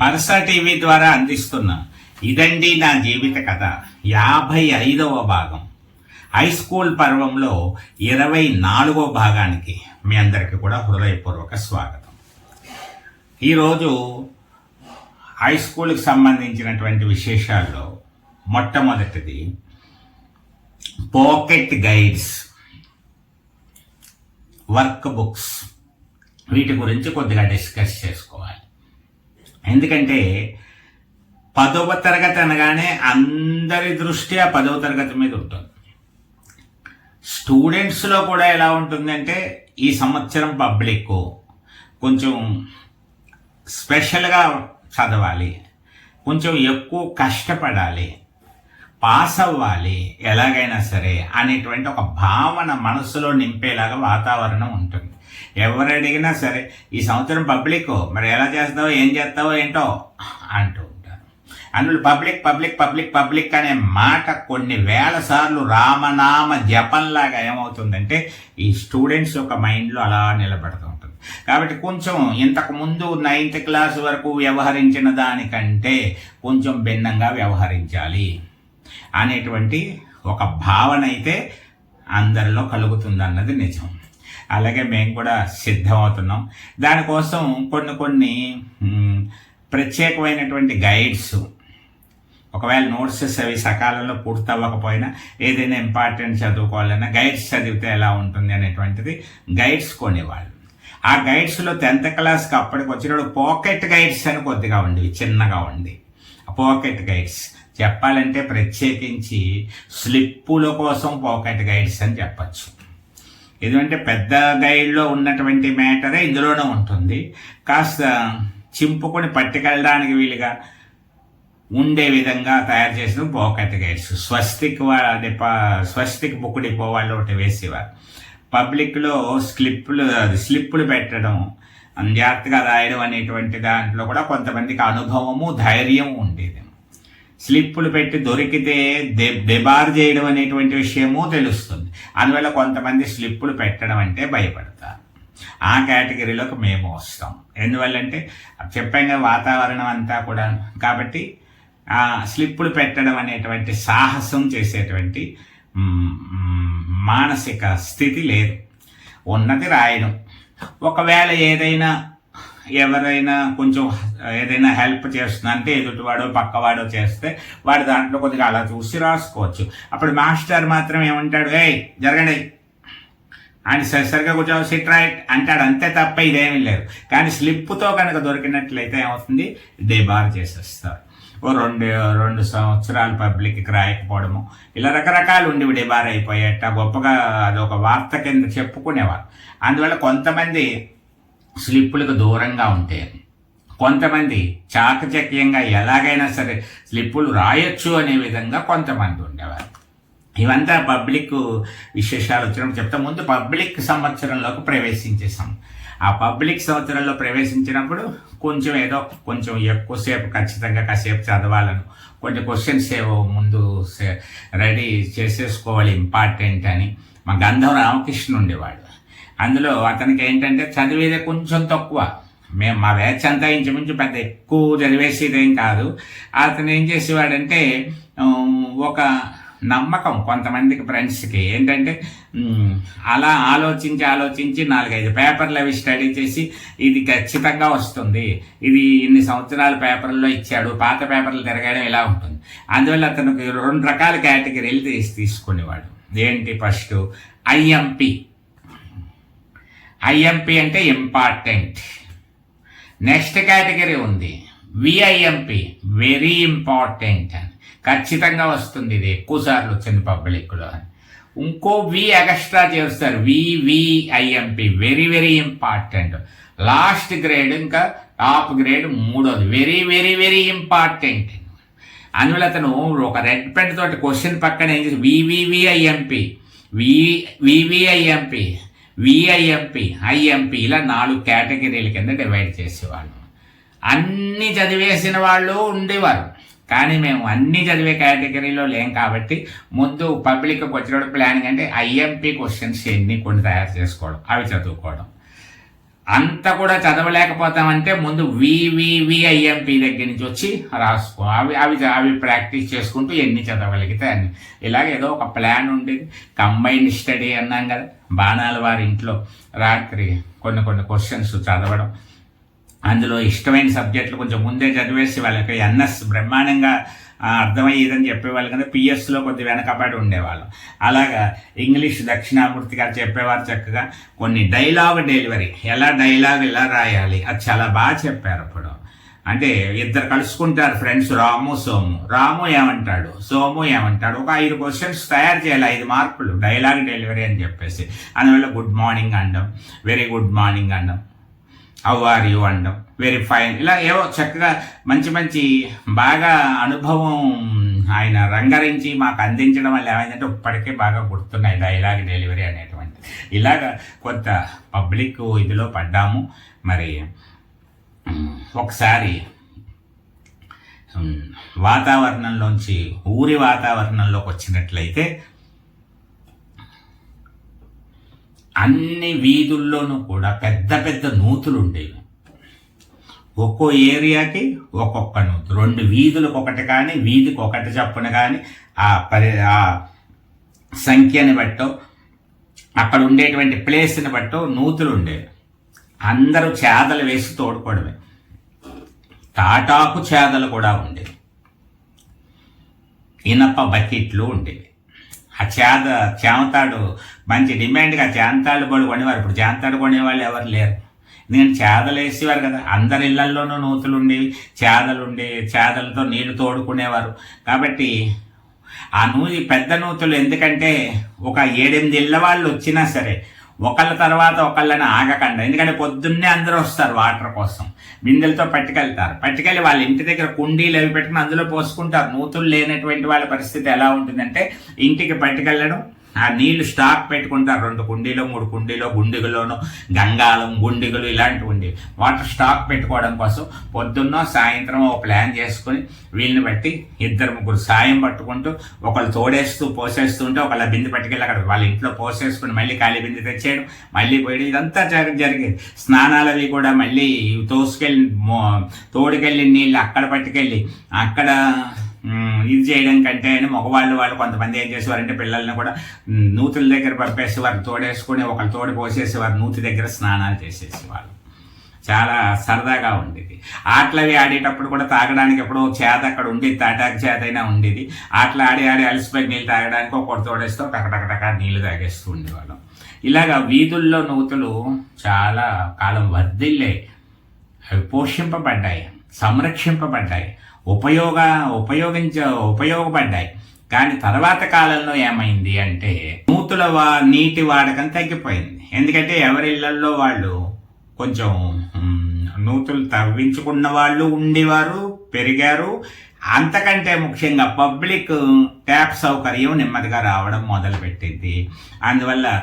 Parasa TV ద్వారా అందిస్తున్న ఇదండి నా జీవిత కథ యాభై ఐదవ భాగం. హై స్కూల్ పర్వంలో ఇరవై నాలుగవ భాగానికి మీ అందరికీ కూడా హృదయపూర్వక స్వాగతం. ఈరోజు హై స్కూల్కి సంబంధించినటువంటి విశేషాల్లో మొట్టమొదటిది పాకెట్ గైడ్స్ వర్క్ బుక్స్. వీటి గురించి కొద్దిగా డిస్కస్ చేసుకోవాలి. ఎందుకంటే పదవ తరగతి అనగానే అందరి దృష్టి ఆ పదవ తరగతి మీద ఉంటుంది. స్టూడెంట్స్లో కూడా ఎలా ఉంటుందంటే ఈ సంవత్సరం పబ్లిక్ కొంచెం స్పెషల్గా చదవాలి. కొంచెం ఎక్కువ కష్టపడాలి. పాస్ అవ్వాలి ఎలాగైనా సరే అనేటువంటి ఒక భావన మనసులో నింపేలాగా వాతావరణం ఉంటుంది. ఎవరు అడిగినా సరే ఈ సంవత్సరం పబ్లిక్ మరి ఎలా చేస్తావో ఏం చేస్తావో ఏంటో? అంటూ ఉంటారు. అందులో పబ్లిక్ పబ్లిక్ పబ్లిక్ పబ్లిక్ అనే మాట కొన్ని వేల సార్లు రామనామ జపంలాగా ఏమవుతుందంటే ఈ స్టూడెంట్స్ యొక్క మైండ్లో అలా నిలబడతాం. కాబట్టి కొంచెం ఇంతకు ముందు నైన్త్ క్లాస్ వరకు వ్యవహరించిన దానికంటే కొంచెం భిన్నంగా వ్యవహరించాలి అనేటువంటి ఒక భావన అయితే అందరిలో కలుగుతుంది అన్నది నిజం. అలాగే మేము కూడా సిద్ధమవుతున్నాం. దానికోసం కొన్ని కొన్ని ప్రత్యేకమైనటువంటి గైడ్స్ ఒకవేళ నోట్సెస్ అవి సకాలంలో పూర్తి అవ్వకపోయినా ఏదైనా ఇంపార్టెంట్ చదువుకోవాలన్నా గైడ్స్ చదివితే ఎలా ఉంటుంది అనేటువంటిది గైడ్స్ కొనేవాళ్ళు. ఆ గైడ్స్లో టెన్త్ క్లాస్కి అప్పటికి వచ్చినప్పుడు పాకెట్ గైడ్స్ అని కొద్దిగా ఉండేవి చిన్నగా ఉండి. పాకెట్ గైడ్స్ చెప్పాలంటే ప్రత్యేకించి స్లిప్పుల కోసం పాకెట్ గైడ్స్ అని చెప్పచ్చు. ఎందుకంటే పెద్ద గైడ్లో ఉన్నటువంటి మ్యాటరే ఇందులోనే ఉంటుంది. కాస్త చింపుకొని పట్టుకెళ్ళడానికి వీలుగా ఉండే విధంగా తయారు చేసిన పాకెట్ గైడ్స్ స్వస్తిక్ వా- డిపా స్వస్తిక్ బుక్ డిపో వాళ్ళు ఒకటి వేసేవారు. పబ్లిక్లో స్లిప్పులు స్లిప్పులు పెట్టడం జాగ్రత్తగా రాయడం అనేటువంటి దాంట్లో కూడా కొంతమందికి అనుభవము ధైర్యం ఉండేది. స్లిప్పులు పెట్టి దొరికితే దె డెబార్ చేయడం అనేటువంటి విషయము తెలుస్తుంది. అందువల్ల కొంతమంది స్లిప్పులు పెట్టడం అంటే భయపడతారు. ఆ కేటగిరీలోకి మేము వస్తాం. ఎందువల్లంటే చెప్పాం వాతావరణం అంతా కూడా కాబట్టి స్లిప్పులు పెట్టడం అనేటువంటి సాహసం చేసేటువంటి మానసిక స్థితి లేదు. ఉన్నది రాయడం. ఒకవేళ ఏదైనా ఎవరైనా కొంచెం ఏదైనా హెల్ప్ చేస్తుందంటే అంటే ఎదుటివాడో పక్కవాడో చేస్తే వాడు దాంట్లో కొద్దిగా అలా చూసి రాసుకోవచ్చు. అప్పుడు మాస్టర్ మాత్రం ఏమంటాడు ఏయ్ జరగండి. ఆయన సరిసరిగా కూర్చో సిట్ రైట్. అంటాడు అంతే తప్ప ఇదేమీ లేదు. కానీ స్లిప్తో కనుక దొరికినట్లయితే ఏమవుతుంది? డేబార్ చేసేస్తారు. రెండు రెండు సంవత్సరాలు పబ్లిక్కి రాయకపోవడము. ఇలా రకరకాలు ఉండి విడిబారైపోయేట గొప్పగా గొప్పగా అదొక వార్త కింద చెప్పుకునేవారు. అందువల్ల కొంతమంది స్లిప్పులకు దూరంగా ఉంటే కొంతమంది చాకచక్యంగా ఎలాగైనా సరే స్లిప్పులు రాయొచ్చు అనే విధంగా కొంతమంది ఉండేవారు. ఇవంతా పబ్లిక్ విశేషాలు వచ్చినప్పుడు చెప్తా ముందు పబ్లిక్ సంవత్సరంలోకి ప్రవేశించేసాం ఆ పబ్లిక్ సంవత్సరంలో ప్రవేశించినప్పుడు కొంచెం ఏదో కొంచెం ఎక్కువసేపు ఖచ్చితంగా కాసేపు చదవాలను. కొన్ని క్వశ్చన్స్ ఏవో ముందు రెడీ చేసేసుకోవాలి ఇంపార్టెంట్ అని. మా గంధం రామకృష్ణ ఉండేవాడు. అందులో అతనికి ఏంటంటే చదివేదే కొంచెం తక్కువ. మేము మా బ్యాచ్ అంతా ఇంచుమించు పెద్ద ఎక్కువ చదివేసేదేం కాదు. అతను ఏం చేసేవాడంటే ఒక నమ్మకం కొంతమందికి ఫ్రెండ్స్కి ఏంటంటే అలా ఆలోచించి ఆలోచించి నాలుగైదు పేపర్లు అవి స్టడీ చేసి ఇది ఖచ్చితంగా వస్తుంది. ఇది ఇన్ని సంవత్సరాల పేపర్లో ఇచ్చాడు పాత పేపర్లు తిరగడం ఇలా ఉంటుంది. అందువల్ల అతనికి రెండు రకాల కేటగిరీలు తీసి తీసుకునేవాడు. ఏంటి first I M P I M P అంటే ఇంపార్టెంట్ నెక్స్ట్ కేటగిరీ ఉంది. V I M P very important అని ఖచ్చితంగా వస్తుంది ఇది. ఎక్కువ సార్లు వచ్చింది పబ్లిక్లో అని. ఇంకో వి ఎక్స్ట్రా చేస్తారు. VVIMP very very important last grade ఇంకా టాప్ గ్రేడ్ మూడోది. వెరీ వెరీ వెరీ ఇంపార్టెంట్ అందువల్ల అతను ఒక రెడ్ పెన్ తోటి క్వశ్చన్ పక్కన ఏం చేసి వివివిఐఎంపి వి వివిఐఎంపి విఐఎంపి ఐఎంపి ఇలా నాలుగు కేటగిరీల కింద డివైడ్ చేసేవాళ్ళు. అన్నీ చదివేసిన వాళ్ళు ఉండేవారు. కానీ మేము అన్ని చదివే కేటగిరీలో లేం కాబట్టి ముందు పబ్లిక్కి వచ్చినప్పుడు ప్లానింగ్ అంటే ఐఎంపీ క్వశ్చన్స్ ఎన్ని కొన్ని తయారు చేసుకోవడం అవి చదువుకోవడం. అంత కూడా చదవలేకపోతామంటే ముందు వివివిఐఎంపి దగ్గర నుంచి వచ్చి రాసుకో. అవి అవి అవి ప్రాక్టీస్ చేసుకుంటూ ఎన్ని చదవగలిగితే అన్ని. ఇలాగ ఏదో ఒక ప్లాన్ ఉండేది. కంబైన్డ్ స్టడీ అన్నాం కదా బాణాల వారి ఇంట్లో రాత్రి కొన్ని కొన్ని క్వశ్చన్స్ చదవడం. అందులో ఇష్టమైన సబ్జెక్టులు కొంచెం ముందే చదివేసి వాళ్ళకి ఎన్ఎస్ బ్రహ్మాండంగా అర్థమయ్యేదని చెప్పేవాళ్ళు కదా పిఎస్లో కొద్ది వెనకబడి ఉండేవాళ్ళం. అలాగా ఇంగ్లీష్ దక్షిణామూర్తి గారు చెప్పేవారు చక్కగా కొన్ని డైలాగ్ డెలివరీ ఎలా డైలాగ్ ఎలా రాయాలి అది చాలా బాగా చెప్పారు అప్పుడు. అంటే ఇద్దరు కలుసుకుంటారు ఫ్రెండ్స్ రాము సోము. రాము ఏమంటాడు సోము ఏమంటాడు ఒక ఐదు క్వశ్చన్స్ తయారు చేయాలి ఐదు మార్కులు డైలాగ్ డెలివరీ అని చెప్పేసి. అందువల్ల గుడ్ మార్నింగ్ అండం వెరీ గుడ్ మార్నింగ్ అండం. హౌ ఆర్ యూ అండం వెరీ ఫైన్ ఇలా ఏవో చక్కగా మంచి మంచి బాగా అనుభవం ఆయన రంగరించి మాకు అందించడం వల్ల ఏమైందంటే ఇప్పటికే బాగా గుర్తున్నాయి డైలాగ్ డెలివరీ అనేటువంటి ఇలాగ కొంత పబ్లిక్ ఇదిలో పడ్డాము. మరి ఒకసారి వాతావరణంలోంచి ఊరి వాతావరణంలోకి వచ్చినట్లయితే అన్ని వీధుల్లోనూ కూడా పెద్ద పెద్ద నూతులు ఉండేవి. ఒక్కో ఏరియాకి ఒక్కొక్క నూతు. రెండు వీధులకు ఒకటి కానీ వీధికి ఒకటి చప్పున కానీ ఆ పరి ఆ సంఖ్యని బట్టో అక్కడ ఉండేటువంటి ప్లేస్ని బట్టో నూతులు ఉండేవి. అందరూ చేదలు వేసి తోడుకోవడమే. తాటాకు చేదలు కూడా ఉండేవి. ఇనప బకెట్లు ఉండేవి. ఆ చేద చేమతాడు మంచి డిమాండ్గా చేంతాడు బడు కొనేవారు. ఇప్పుడు చేంతాడు కొనేవాళ్ళు ఎవరు లేరు. నేను చేదలు వేసేవారు కదా. అందరి ఇళ్ళల్లోనూ నూతులు ఉండేవి చేదలు ఉండేవి చేదలతో నీళ్ళు తోడుకునేవారు. కాబట్టి ఆ నూతి పెద్ద నూతులు ఎందుకంటే ఒక ఏడెనిమిది ఇళ్ళ వాళ్ళు వచ్చినా సరే ఒకళ్ళ తర్వాత ఒకళ్ళని ఆగకండి. ఎందుకంటే పొద్దున్నే అందరూ వస్తారు వాటర్ కోసం. బిందెలతో పట్టుకెళ్తారు. పట్టుకెళ్ళి వాళ్ళ ఇంటి దగ్గర కుండీలు అవి పెట్టుకుని అందులో పోసుకుంటారు. నూతులు లేనటువంటి వాళ్ళ పరిస్థితి ఎలా ఉంటుందంటే ఇంటికి పట్టుకెళ్ళడం ఆ నీళ్ళు స్టాక్ పెట్టుకుంటారు. రెండు కుండీలో మూడు కుండీలో గుండిగలోను గంగాలం గుండిగలు ఇలాంటివి ఉండేవి. వాటర్ స్టాక్ పెట్టుకోవడం కోసం పొద్దున్న సాయంత్రం ఒక ప్లాన్ చేసుకుని వీళ్ళని బట్టి ఇద్దరు ముగ్గురు సాయం పట్టుకుంటూ ఒకళ్ళు తోడేస్తూ పోసేస్తుంటే ఒకళ్ళ బింది పట్టుకెళ్ళి అక్కడ వాళ్ళ ఇంట్లో పోసేసుకుని మళ్ళీ ఖాళీ బింది తెచ్చేయడం మళ్ళీ పోయడం. ఇదంతా జరిగేది. స్నానాలవి కూడా మళ్ళీ తోసుకెళ్ళి తోడుకెళ్ళి నీళ్ళు అక్కడ పట్టుకెళ్ళి అక్కడ ఇది చేయడం కంటే అని మగవాళ్ళు వాళ్ళు కొంతమంది ఏం చేసేవారంటే పిల్లల్ని కూడా నూతుల దగ్గర పంపేసేవారు తోడేసుకుని ఒకళ్ళు తోడు పోసేసేవారు నూతి దగ్గర స్నానాలు చేసేసేవాళ్ళు. చాలా సరదాగా ఉండేది. ఆటలవి ఆడేటప్పుడు కూడా తాగడానికి ఎప్పుడో చేత అక్కడ ఉండేది తాటాకు చేత అయినా ఉండేది. ఆటలు ఆడి ఆడి అలసిపోయి నీళ్ళు తాగడానికి ఒకటి తోడేస్తూ టకటకటక నీళ్ళు తాగేస్తూ ఉండేవాళ్ళం. ఇలాగా వీధుల్లో నూతులు చాలా కాలం వర్ధిల్లాయి అవి పోషింపబడ్డాయి సంరక్షింపబడ్డాయి. ఉపయోగ ఉపయోగించ ఉపయోగపడ్డాయి. కానీ తర్వాత కాలంలో ఏమైంది అంటే నూతుల వా నీటి వాడకం తగ్గిపోయింది. ఎందుకంటే ఎవరి ఇళ్ళల్లో వాళ్ళు కొంచెం నూతులు తవ్వించుకున్న వాళ్ళు ఉండేవారు పెరిగారు. అంతకంటే ముఖ్యంగా పబ్లిక్ ట్యాప్ సౌకర్యం నెమ్మదిగా రావడం మొదలుపెట్టింది. అందువల్ల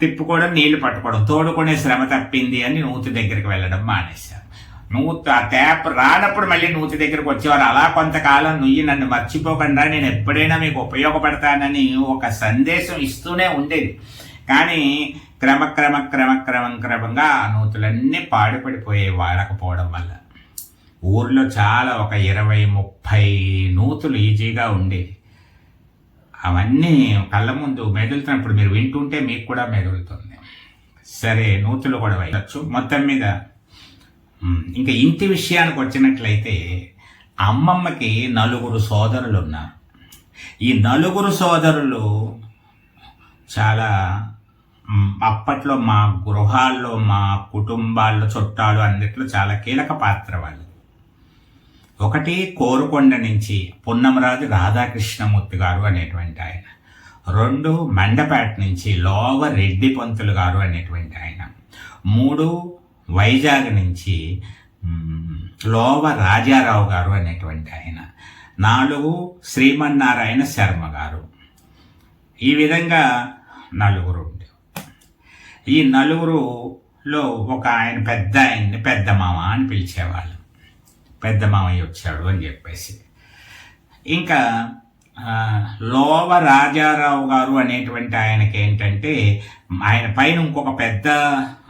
తిప్పుకోవడం నీళ్ళు పట్టుకోవడం తోడుకునే శ్రమ తప్పింది అని నూతు దగ్గరికి వెళ్ళడం మానేశారు. నూతు ఆ ట్యాప్ రానప్పుడు మళ్ళీ నూతి దగ్గరకు వచ్చేవారు. అలా కొంతకాలం నుయ్యి నన్ను మర్చిపోకుండా నేను ఎప్పుడైనా మీకు ఉపయోగపడతానని ఒక సందేశం ఇస్తూనే ఉండేది. కానీ క్రమక్రమ క్రమక్రమం క్రమంగా ఆ నూతులన్నీ పాడుపడిపోయే వాడకపోవడం వల్ల ఊర్లో చాలా ఒక ఇరవై ముప్పై నూతులు ఈజీగా ఉండేవి. అవన్నీ కళ్ళ ముందు మెదులుతున్నప్పుడు మీరు వింటుంటే మీకు కూడా మెదులుతుంది. సరే నూతులు కూడా వేయచ్చు మొత్తం మీద ఇంకా ఇంటి విషయానికి వచ్చినట్లయితే అమ్మమ్మకి నలుగురు సోదరులు ఉన్నారు ఈ నలుగురు సోదరులు చాలా అప్పట్లో మా గృహాల్లో మా కుటుంబాల్లో చుట్టాలు అన్నిట్లో చాలా కీలక పాత్ర వాళ్ళు. ఒకటి కోరుకొండ నుంచి పున్నమరాజు రాధాకృష్ణమూర్తి గారు అనేటువంటి ఆయన. రెండు మండపేట నుంచి లోవ రెడ్డి పంతులు గారు అనేటువంటి ఆయన. మూడు వైజాగ్ నుంచి లోవ రాజారావు గారు అనేటువంటి ఆయన. నాలుగు శ్రీమన్నారాయణ శర్మ గారు. ఈ విధంగా నలుగురు ఈ నలుగురులో ఒక ఆయన పెద్ద ఆయన్ని పెద్ద మామ అని పిలిచేవాళ్ళు. పెద్ద మామయ్య వచ్చాడు అని చెప్పేసి. ఇంకా లోవ రాజారావు గారు అనేటువంటి ఆయనకి ఏంటంటే ఆయన పైన ఇంకొక పెద్ద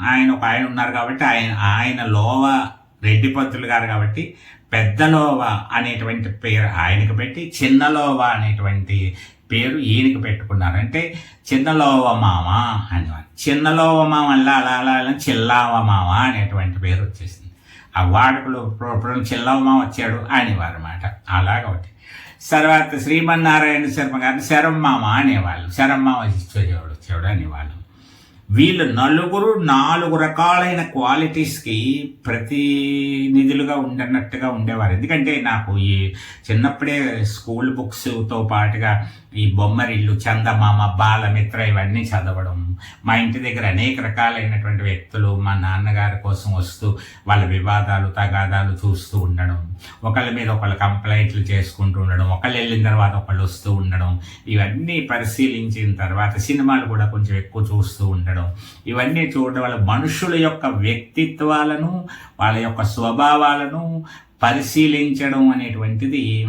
ఆయన ఒక ఆయన ఉన్నారు కాబట్టి ఆయన ఆయన లోవ రెడ్డి పంతులు గారు కాబట్టి పెద్ద లోవ అనేటువంటి పేరు ఆయనకు పెట్టి చిన్న లోవ అనేటువంటి పేరు ఈయనకి పెట్టుకున్నారు. అంటే చిన్నలోవ మామ అనేవారు చిన్నలోవ మామ అలా అలా అలా చిల్లావ మామ అనేటువంటి పేరు వచ్చేసింది. ఆ వాడుకలు ఇప్పుడు చిల్లవ మామ వచ్చాడు అనేవారు అనమాట అలాగ ఒకటి. తర్వాత శ్రీమన్నారాయణ శర్మ గారిని శరమ్మామ అనేవాళ్ళు. శరమ్మామ వచ్చేవాడు వచ్చాడు అనేవాళ్ళు. వీళ్ళు నలుగురు నాలుగు రకాలైన క్వాలిటీస్కి ప్రతినిధులుగా ఉండనట్టుగా ఉండేవారు. ఎందుకంటే నాకు ఈ చిన్నప్పుడే స్కూల్ బుక్స్తో పాటుగా ఈ బొమ్మరిల్లు చందమామ బాలమిత్ర ఇవన్నీ చదవడం. మా ఇంటి దగ్గర అనేక రకాలైనటువంటి వ్యక్తులు మా నాన్నగారి కోసం వస్తూ వాళ్ళ వివాదాలు తగాదాలు చూస్తూ ఉండడం. ఒకళ్ళ మీద ఒకళ్ళు కంప్లైంట్లు చేసుకుంటూ ఉండడం. ఒకళ్ళు వెళ్ళిన తర్వాత ఒకళ్ళు వస్తూ ఉండడం. ఇవన్నీ పరిశీలించిన తర్వాత సినిమాలు కూడా కొంచెం ఎక్కువ చూస్తూ ఉండడం. ఇవన్నీ చూడడం వల్ల మనుషుల యొక్క వ్యక్తిత్వాలను వాళ్ళ యొక్క స్వభావాలను పరిశీలించడం అనేటువంటిది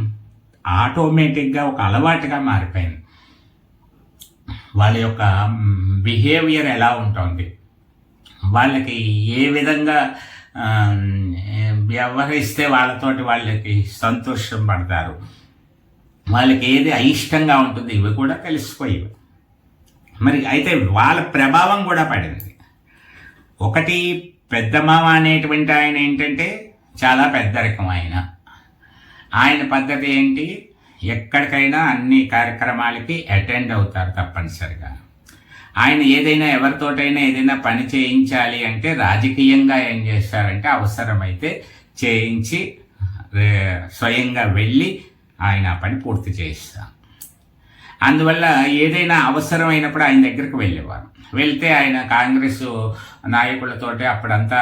ఆటోమేటిక్గా ఒక అలవాటుగా మారిపోయింది. వాళ్ళ యొక్క బిహేవియర్ ఎలా ఉంటుంది? వాళ్ళకి ఏ విధంగా వ్యవహరిస్తే వాళ్ళతోటి వాళ్ళకి సంతోషం పడతారు? వాళ్ళకి ఏది అయిష్టంగా ఉంటుంది ఇవి కూడా తెలిసిపోయేవి. మరి అయితే వాళ్ళ ప్రభావం కూడా పడింది. ఒకటి పెద్దమామ అనేటువంటి ఆయన ఏంటంటే చాలా పెద్దరికం ఆయన. ఆయన పద్ధతి ఏంటి? ఎక్కడికైనా అన్ని కార్యక్రమాలకి అటెండ్ అవుతారు తప్పనిసరిగా. ఆయన ఏదైనా ఎవరితోటైనా ఏదైనా పని చేయించాలి అంటే రాజకీయంగా ఏం చేస్తారంటే అవసరమైతే చేయించి స్వయంగా వెళ్ళి ఆయన ఆ పని పూర్తి చేయిస్తారు. అందువల్ల ఏదైనా అవసరమైనప్పుడు ఆయన దగ్గరికి వెళ్ళేవారు. వెళ్తే ఆయన కాంగ్రెస్ నాయకులతోటి అప్పుడంతా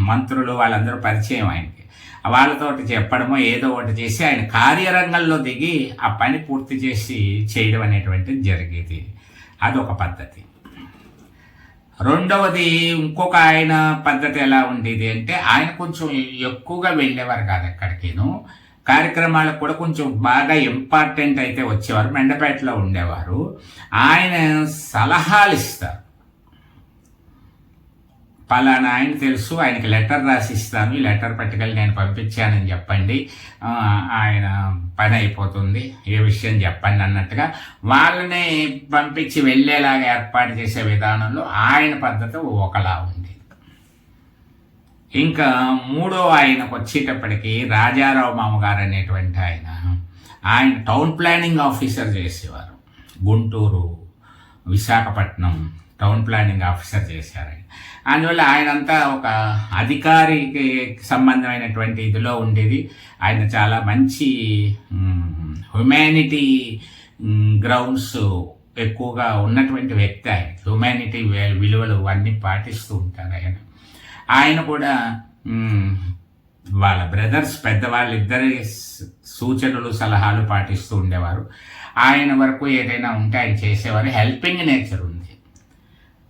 మంత్రులు వాళ్ళందరూ పరిచయం ఆయనకి. వాళ్ళతోటి చెప్పడమో ఏదో ఒకటి చేసి ఆయన కార్యరంగంలో దిగి ఆ పని పూర్తి చేసి చేయడం అనేటువంటిది జరిగేది. అదొక పద్ధతి. రెండవది ఇంకొక ఆయన పద్ధతి ఎలా ఉండేది అంటే ఆయన కొంచెం ఎక్కువగా వెళ్ళేవారు కాదు ఎక్కడికిను. కార్యక్రమాలకు కూడా కొంచెం బాగా ఇంపార్టెంట్ అయితే వచ్చేవారు మెండపేటలో ఉండేవారు. ఆయన సలహాలు ఇస్తారు. పలానా ఆయన తెలుసు ఆయనకి లెటర్ రాసి ఇస్తాను ఈ లెటర్ పట్టుకెళ్ళి నేను పంపించానని చెప్పండి. ఆయన పని అయిపోతుంది ఏ విషయం చెప్పండి అన్నట్టుగా వాళ్ళని పంపించి వెళ్ళేలాగా ఏర్పాటు చేసే విధానంలో ఆయన పద్ధతి ఒకలా ఉంది ఇంకా మూడో ఆయనకు వచ్చేటప్పటికి రాజారావు మామగారు అనేటువంటి ఆయన ఆయన టౌన్ ప్లానింగ్ ఆఫీసర్ చేసేవారు. Guntur Visakhapatnam town planning officer చేశారు అందువల్ల ఆయనంతా ఒక అధికారికి సంబంధమైనటువంటి ఇదిలో ఉండేది. ఆయన చాలా మంచి హ్యుమానిటీ గ్రౌండ్స్ ఎక్కువగా ఉన్నటువంటి వ్యక్తి ఆయన. హ్యుమానిటీ విలువలు అన్నీ పాటిస్తూ ఉంటారు ఆయన. ఆయన కూడా వాళ్ళ బ్రదర్స్ పెద్దవాళ్ళిద్దరి సూచనలు సలహాలు పాటిస్తూ ఉండేవారు. ఆయన వరకు ఏదైనా ఉంటే ఆయన చేసేవారు. హెల్పింగ్ నేచర్ ఉంది.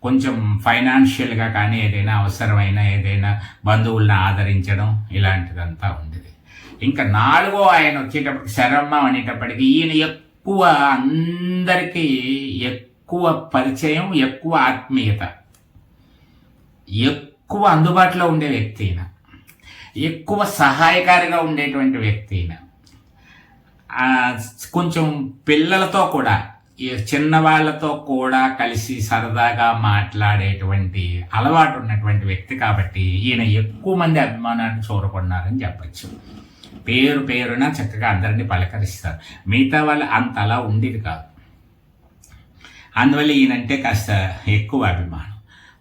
కొంచెం ఫైనాన్షియల్గా కానీ ఏదైనా అవసరమైన ఏదైనా బంధువులను ఆదరించడం ఇలాంటిదంతా ఉండేది. ఇంకా నాలుగో ఆయన వచ్చేటప్పటికి శరమ్మ అనేటప్పటికి ఈయన ఎక్కువ అందరికీ ఎక్కువ పరిచయం ఎక్కువ ఆత్మీయత. ఎక్కువ అందుబాటులో ఉండే వ్యక్తి ఈయన. ఎక్కువ సహాయకారిగా ఉండేటువంటి వ్యక్తి ఈయన. కొంచెం పిల్లలతో కూడా ఈ చిన్నవాళ్ళతో కూడా కలిసి సరదాగా మాట్లాడేటువంటి అలవాటు ఉన్నటువంటి వ్యక్తి కాబట్టి ఈయన ఎక్కువ మంది అభిమానాన్ని చూరకున్నారని చెప్పచ్చు. పేరు పేరున చక్కగా అందరినీ పలకరిస్తారు. మిగతా వాళ్ళు అంత అలా ఉండేది కాదు. అందువల్ల ఈయనంటే కాస్త ఎక్కువ అభిమానం.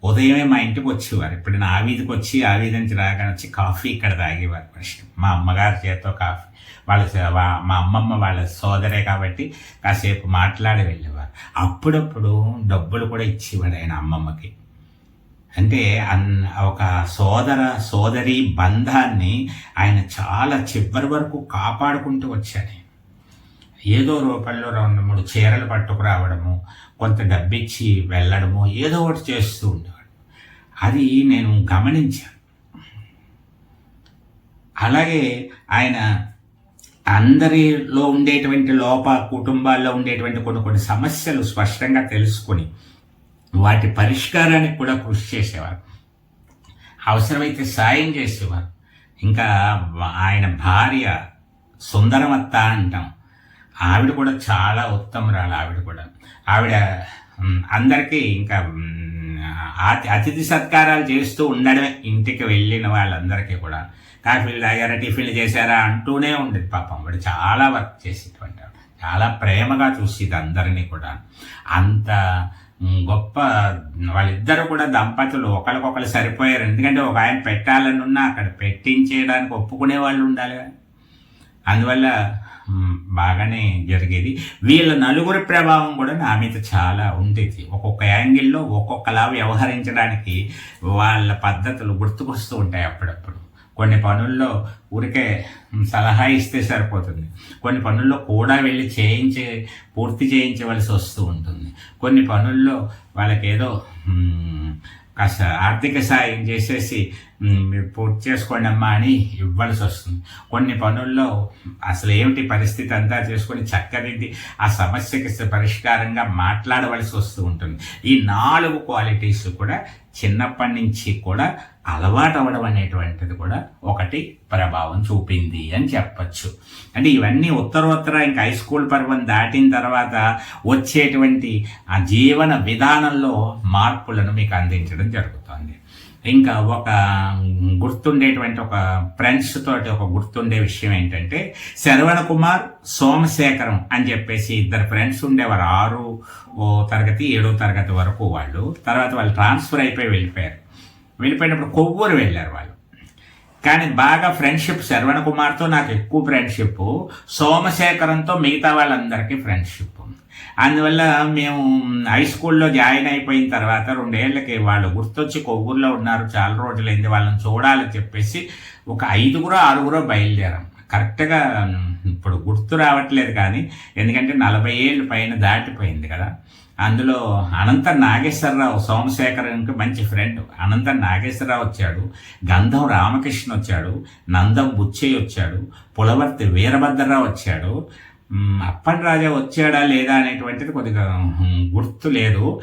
ఉదయమే మా ఇంటికి వచ్చేవారు. ఇప్పుడు నా ఆవీధికి వచ్చి ఆవీధి నుంచి రాగానే వచ్చి కాఫీ ఇక్కడ తాగేవారు ఫస్ట్ మా అమ్మగారి చేతితో కాఫీ. వాళ్ళ మా అమ్మమ్మ వాళ్ళ సోదరే కాబట్టి కాసేపు మాట్లాడి వెళ్ళేవారు. అప్పుడప్పుడు డబ్బులు కూడా ఇచ్చేవాడు ఆయన అమ్మమ్మకి. అంటే అన్ ఒక సోదర సోదరి బంధాన్ని ఆయన చాలా చివరి వరకు కాపాడుకుంటూ వచ్చాడు ఏదో రూపంలో రెండు మూడు చీరలు పట్టుకురావడము కొంత డబ్బిచ్చి వెళ్ళడము ఏదో ఒకటి చేస్తూ ఉండేవాడు అది నేను గమనించాను. అలాగే ఆయన అందరిలో ఉండేటువంటి లోప కుటుంబాల్లో ఉండేటువంటి కొన్ని కొన్ని సమస్యలు స్పష్టంగా తెలుసుకొని వాటి పరిష్కారానికి కూడా కృషి చేసేవారు. అవసరమైతే సాయం చేసేవారు. ఇంకా ఆయన భార్య సుందరమత్త అంటాం. ఆవిడ కూడా చాలా ఉత్తమరాలు ఆవిడ కూడా. ఆవిడ అందరికీ ఇంకా అతిథి సత్కారాలు చేస్తూ ఉండడమే ఇంటికి వెళ్ళిన వాళ్ళందరికీ కూడా. కాఫీలు తాగారా టిఫిన్లు చేశారా అంటూనే ఉండేది పాపం. వాడు చాలా వర్క్ చేసేటువంటి చాలా ప్రేమగా చూసేది అందరినీ కూడా. అంత గొప్ప వాళ్ళిద్దరు కూడా దంపతులు. ఒకరికొకరు సరిపోయారు. ఎందుకంటే ఒక ఆయన పెట్టాలని ఉన్నా అక్కడ పెట్టించేయడానికి ఒప్పుకునే వాళ్ళు ఉండాలి అందువల్ల బాగానే జరిగేది. వీళ్ళ నలుగురి ప్రభావం కూడా నా మీద చాలా ఉండేది. ఒక్కొక్క యాంగిల్లో ఒక్కొక్కలా వ్యవహరించడానికి వాళ్ళ పద్ధతులు గుర్తుకొస్తూ ఉంటాయి అప్పుడప్పుడు. కొన్ని పనుల్లో ఊరికే సలహా ఇస్తే సరిపోతుంది. కొన్ని పనుల్లో కూడా వెళ్ళి చేయించే పూర్తి చేయించవలసి వస్తూ ఉంటుంది. కొన్ని పనుల్లో వాళ్ళకేదో కాస్త ఆర్థిక సాయం చేసేసి పూర్తి చేసుకోండి అమ్మా అని ఇవ్వాల్సి వస్తుంది. కొన్ని పనుల్లో అసలు ఏమిటి పరిస్థితి అంతా చేసుకొని చక్కదిద్ది ఆ సమస్యకి పరిష్కారంగా మాట్లాడవలసి వస్తూ ఉంటుంది. ఈ నాలుగు క్వాలిటీస్ కూడా చిన్నప్పటి నుంచి కూడా అలవాటు అవ్వడం అనేటువంటిది కూడా ఒకటి ప్రభావం చూపింది అని చెప్పచ్చు. అంటే ఇవన్నీ ఉత్తరోత్తర ఇంకా హై స్కూల్ పర్వం దాటిన తర్వాత వచ్చేటువంటి ఆ జీవన విధానంలో మార్పులను మీకు అందించడం జరుగుతుంది. ఇంకా ఒక గుర్తుండేటువంటి ఒక ఫ్రెండ్స్ తోటి ఒక గుర్తుండే విషయం ఏంటంటే శరవణ కుమార్ సోమశేఖరం అని చెప్పేసి ఇద్దరు ఫ్రెండ్స్ ఉండేవారు. ఆరు తరగతి ఏడో తరగతి వరకు వాళ్ళు. తర్వాత వాళ్ళు ట్రాన్స్ఫర్ అయిపోయి వెళ్ళిపోయారు. వెళ్ళిపోయినప్పుడు కొవ్వూరు వెళ్ళారు వాళ్ళు. కానీ బాగా ఫ్రెండ్షిప్ శరవణ కుమార్తో నాకు ఎక్కువ ఫ్రెండ్షిప్ సోమశేఖరంతో మిగతా వాళ్ళందరికీ ఫ్రెండ్షిప్ అందువల్ల మేము హై స్కూల్లో జాయిన్ అయిపోయిన తర్వాత రెండేళ్ళకి వాళ్ళు గుర్తొచ్చి కొవ్వూరులో ఉన్నారు చాలా రోజులైంది వాళ్ళని చూడాలని చెప్పేసి ఒక ఐదుగురో ఆరుగురో బయలుదేరాం. కరెక్ట్గా ఇప్పుడు గుర్తు రావట్లేదు కానీ ఎందుకంటే నలభై ఏళ్ళు పైన దాటిపోయింది కదా. అందులో అనంత నాగేశ్వరరావు సోమశేఖరానికి మంచి ఫ్రెండ్ అనంత నాగేశ్వరరావు వచ్చాడు గంధం రామకృష్ణ వచ్చాడు నందం బుచ్చయ్య వచ్చాడు పులవర్తి వీరభద్రరావు వచ్చాడు. అప్పటి రాజా వచ్చాడా లేదా అనేటువంటిది కొద్దిగా గుర్తు లేదు.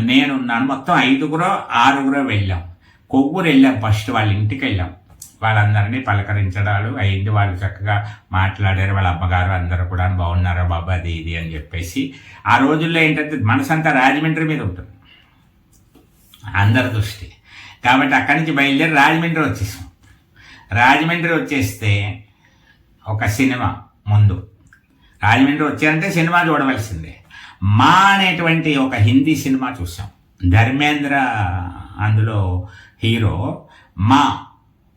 నేనున్నాను మొత్తం ఐదుగురో ఆరుగురో వెళ్ళాం. కొవ్వూరు వెళ్ళాం ఫస్ట్ వాళ్ళ ఇంటికి వెళ్ళాం. వాళ్ళందరినీ పలకరించడాలు అయింది. వాళ్ళు చక్కగా మాట్లాడారు. వాళ్ళ అమ్మగారు అందరూ కూడా బాగున్నారా బాబా అది ఇది అని చెప్పేసి. ఆ రోజుల్లో ఏంటంటే మనసంతా రాజమండ్రి మీద ఉంటుంది. అందరి దృష్టి. కాబట్టి అక్కడి నుంచి బయలుదేరి రాజమండ్రి వచ్చేసాం. రాజమండ్రి వచ్చేస్తే ఒక సినిమా ముందు. రాజమండ్రి వచ్చారంటే సినిమా చూడవలసిందే. మా అనేటువంటి ఒక హిందీ సినిమా చూసాం. ధర్మేంద్ర అందులో హీరో మా.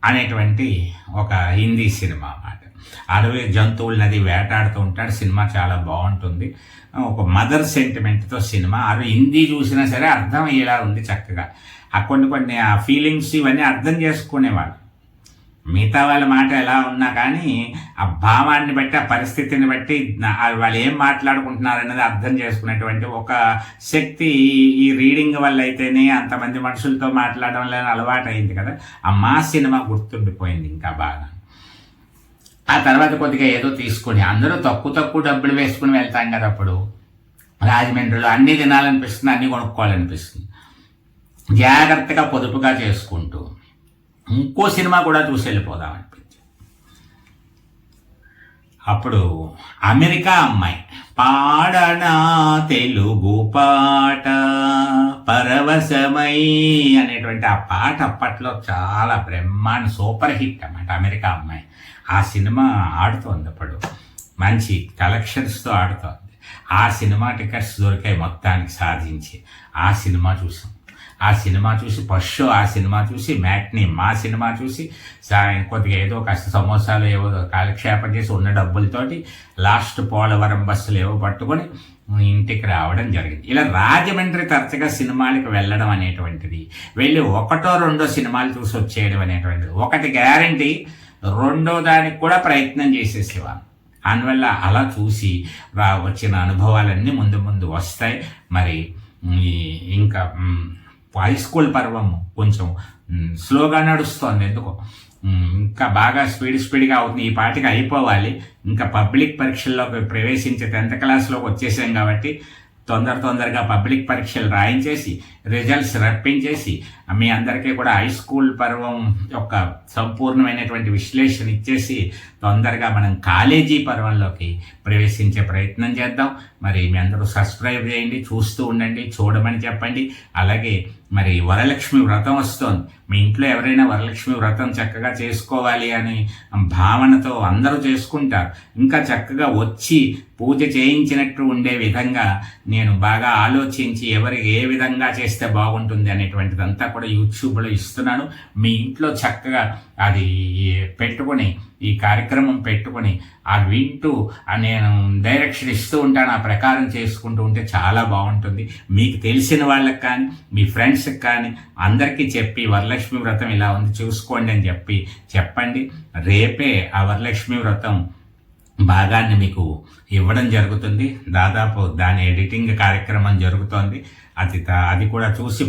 అనేటువంటి ఒక హిందీ సినిమా అన్నమాట. అడవి జంతువులనది వేటాడుతూ ఉంటాడు. సినిమా చాలా బాగుంటుంది. ఒక మదర్ సెంటిమెంట్తో సినిమా. అది హిందీ చూసినా సరే అర్థం అయ్యేలా ఉంది చక్కగా. ఆ కొన్ని కొన్ని ఆ ఫీలింగ్స్ ఇవన్నీ అర్థం చేసుకునేవాడు మిగతా వాళ్ళ మాట ఎలా ఉన్నా కానీ ఆ భావాన్ని బట్టి ఆ పరిస్థితిని బట్టి వాళ్ళు ఏం మాట్లాడుకుంటున్నారు అనేది అర్థం చేసుకునేటువంటి ఒక శక్తి ఈ రీడింగ్ వల్ల అయితేనే అంతమంది మనుషులతో మాట్లాడడం లేని అలవాటు అయింది కదా. ఆ మా సినిమా గుర్తుండిపోయింది ఇంకా బాగా. ఆ తర్వాత కొద్దిగా ఏదో తీసుకుని అందరూ తక్కువ తక్కువ డబ్బులు వేసుకుని వెళ్తాం కదా అప్పుడు. రాజమండ్రిలో అన్నీ తినాలనిపిస్తుంది అన్నీ కొనుక్కోవాలనిపిస్తుంది. జాగ్రత్తగా పొదుపుగా చేసుకుంటూ. ఇంకో సినిమా కూడా చూసి వెళ్ళిపోదాం అనిపించింది. అప్పుడు అమెరికా అమ్మాయి పాడనా తెలుగు పాట పరవశమై అనేటువంటి ఆ పాట అప్పట్లో చాలా బ్రహ్మాండ సూపర్ హిట్ అన్నమాట అమెరికా అమ్మాయి. ఆ సినిమా ఆడుతోంది అప్పుడు. మంచి కలెక్షన్స్తో ఆడుతోంది. ఆ సినిమా టికెట్స్ దొరికాయి మొత్తానికి సాధించి. ఆ సినిమా చూసాం. ఆ సినిమా చూసి ఫస్ట్ ఆ సినిమా చూసి మ్యాట్ని మా సినిమా చూసి కొద్దిగా ఏదో కాస్త సమోసాలు ఏవో కాలక్షేపం చేసి ఉన్న డబ్బులతోటి లాస్ట్ పోలవరం బస్సులు ఏవో పట్టుకొని ఇంటికి రావడం జరిగింది. ఇలా రాజమండ్రి తరచుగా సినిమాలకు వెళ్ళడం అనేటువంటిది వెళ్ళి ఒకటో రెండో సినిమాలు చూసి వచ్చేయడం అనేటువంటిది ఒకటి గ్యారంటీ రెండో దానికి కూడా ప్రయత్నం చేసేసేవాను అందువల్ల అలా చూసి వచ్చిన అనుభవాలన్నీ ముందు ముందు వస్తాయి. మరి ఇంకా హై స్కూల్ పర్వము. కొంచెం స్లోగా నడుస్తోంది ఎందుకో. ఇంకా బాగా స్పీడ్ స్పీడ్గా అవుతుంది. ఈ పాటికి అయిపోవాలి. ఇంకా పబ్లిక్ పరీక్షల్లోకి ప్రవేశించే టెన్త్ క్లాస్లోకి వచ్చేసాం కాబట్టి తొందర తొందరగా పబ్లిక్ పరీక్షలు రాయించేసి రిజల్ట్స్ రప్పించేసి మీ అందరికీ కూడా హై స్కూల్ పర్వం యొక్క సంపూర్ణమైనటువంటి విశ్లేషణ ఇచ్చేసి తొందరగా మనం కాలేజీ పర్వంలోకి ప్రవేశించే ప్రయత్నం చేద్దాం. మరి మీ అందరూ సబ్స్క్రైబ్ చేయండి చూస్తూ ఉండండి చూడమని చెప్పండి. అలాగే మరి వరలక్ష్మి వ్రతం వస్తోంది. మీ ఇంట్లో ఎవరైనా వరలక్ష్మి వ్రతం చక్కగా చేసుకోవాలి అని భావనతో అందరూ చేసుకుంటారు. ఇంకా చక్కగా వచ్చి పూజ చేయించినట్టు ఉండే విధంగా నేను బాగా ఆలోచించి ఎవరికి ఏ విధంగా చేస్తే బాగుంటుంది అనేటువంటిదంతా కూడా యూట్యూబ్లో ఇస్తున్నాను. మీ ఇంట్లో చక్కగా అది పెట్టుకొని ఈ కార్యక్రమం పెట్టుకొని ఆ వింటూ నేను డైరెక్షన్ ఇస్తూ ఉంటాను ఆ ప్రకారం చేసుకుంటూ ఉంటే చాలా బాగుంటుంది. మీకు తెలిసిన వాళ్ళకి కానీ మీ ఫ్రెండ్స్కి కానీ అందరికీ చెప్పి వరలక్ష్మి వ్రతం ఇలా ఉంది చూసుకోండి అని చెప్పి చెప్పండి. రేపే ఆ వరలక్ష్మి వ్రతం భాగాన్ని మీకు ఇవ్వడం జరుగుతుంది. దాదాపు దాని ఎడిటింగ్ కార్యక్రమం జరుగుతోంది. అది అది కూడా చూసి